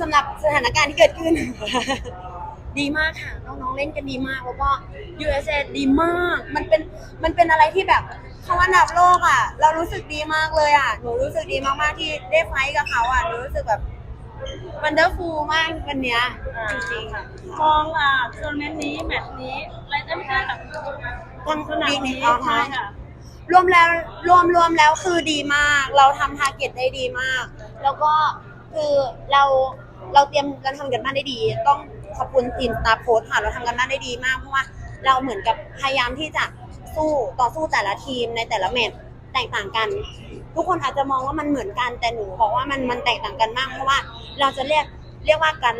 สำหรับสถานการณ์ที่เกิดขึ้น ดีมากค่ะน้องๆเล่นกันดีมากแล้วก็ USA ดีมาก มันเป็นมันเป็นอะไรที่แบบเขาอันดับโลกอะ เรารู้สึกดีมากเลยอะหนูรู้สึกดีมากๆที่ได้ไฟท์กับเขาอะหนูรู้สึกแบบวันเดอร์ฟูลมากวันเนี้ยจริงๆค่ะมองอ่าทัวร์นาเมนต์นี้แมตช์นี้อะไรได้ไม่ใช่แบบทั้งสนามวีคนี้นี้อ๋อใช่ค่ะ ค่ะ รวมแล้วรวมรวมแล้วคือดีมาก เราทำทาร์เก็ตได้ดีมาก แล้วก็คือเรา เราเตรียมเราทำกันบ้านได้ดี ต้องขอบคุณทีมตาโค้ชค่ะเราทำกันบ้านได้ดีมากเพราะว่าเราเหมือนกับพยายามที่จะสู้ต่อสู้แต่ละทีมในแต่ละแมตช์แตกต่างกัน ทุกคนอาจจะมองว่ามันเหมือนกันแต่หนูบอกว่ามันมันแตกต่างกันมากเพราะว่าเราจะเรียกเรียกว่าการ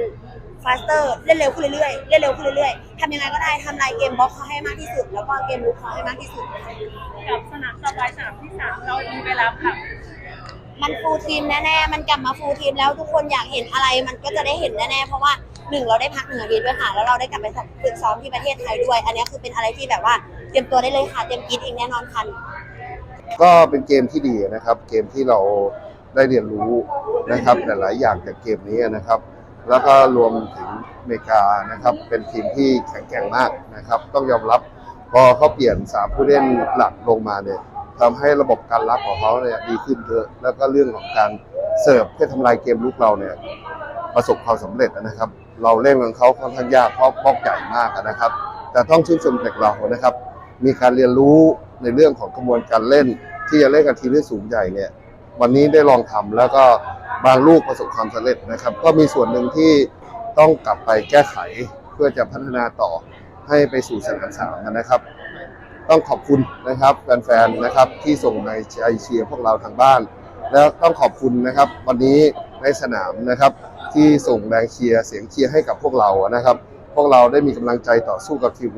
faster เล่นเร็วขึ้นเรื่อยๆเล่นเร็วขึ้นเรื่อยๆทำยังไงก็ได้ทำลายเกมบล็อกเขาให้มากที่สุด แล้วก็เกมลุกเขาให้มากที่สุด กับสนามต่อไปสนามที่สามเรามีเวลาพัก มันฟูลทีมแน่ๆ มันกลับมาฟูลทีมแล้วทุกคนอยากเห็นอะไรมันก็จะได้เห็นแน่ๆ เพราะว่าหนึ่งเราได้พักหนึ่งอาทิตย์ด้วยค่ะ แล้วเราได้กลับไปฝึกซ้อมที่ประเทศไทยด้วย อันนี้คือเป็นอะไรที่แบบว่าเตรียมตัวได้เลยค่ะ เตรียมกรีดเองแน่นอนค่ะก็เป็นเกมที่ดีนะครับ เกมที่เราได้เรียนรู้นะครับหลายๆอย่างจากเกมนี้นะครับ แล้วก็รวมถึงอเมริกานะครับ เป็นทีมที่แข็งแกร่งมากนะครับ ต้องยอมรับพอเขาเปลี่ยนสามผู้เล่นหลักลงมาเนี่ย ทำให้ระบบการรับของเขาเนี่ยดีขึ้นเยอะแล้วก็เรื่องของการเสิร์ฟเพื่อทำลายเกมลุกเราเนี่ยประสบความสำเร็จนะครับ เราเล่นกับเขาค่อนข้างยากเพราะบล็อกใหญ่มากนะครับ แต่ต้องชื่นชมเด็กเรานะครับ มีการเรียนรู้ในเรื่องของกระบวนการเล่น ที่จะเล่นกับทีมที่สูงใหญ่เนี่ยวันนี้ได้ลองทำแล้วก็บางลูกประสบความสำเร็จนะครับ ก็มีส่วนหนึ่งที่ต้องกลับไปแก้ไขเพื่อจะพัฒนาต่อให้ไปสู่สนามสามนะครับ ต้องขอบคุณนะครับแฟนๆนะครับที่ส่งในใจเชียร์พวกเราทางบ้าน แล้วต้องขอบคุณนะครับ วันนี้ในสนามนะครับที่ส่งแรงเชียร์เสียงเชียร์ให้กับพวกเรานะครับ พวกเราได้มีกำลังใจต่อสู้กับทีม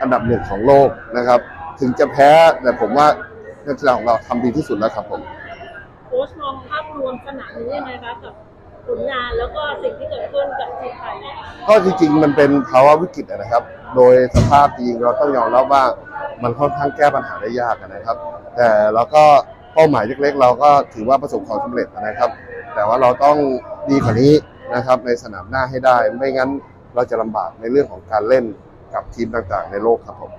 อันดับหนึ่งของโลกนะครับ ถึงจะแพ้แต่ผมว่านักกีฬาของเราทำดีที่สุดแล้วครับผมโค้ชมองภาพรวมสนามนี้ยังไงคะกับผลงานแล้วก็สิ่งที่เกิดขึ้นกับทีมไทยก็จริงๆมันเป็นภาวะวิกฤตอะนะครับ โดยสภาพจริงเราต้องยอมรับว่า มันค่อนข้างแก้ปัญหาได้ยากนะครับ แต่เราก็เป้าหมายเล็กๆ เราก็ถือว่าประสบความสำเร็จนะครับ แต่ว่าเราต้องดีกว่านี้นะครับในสนามหน้าให้ได้ ไม่งั้นเราจะลำบากในเรื่องของการเล่นกับทีมต่างๆ ในโลกครับผม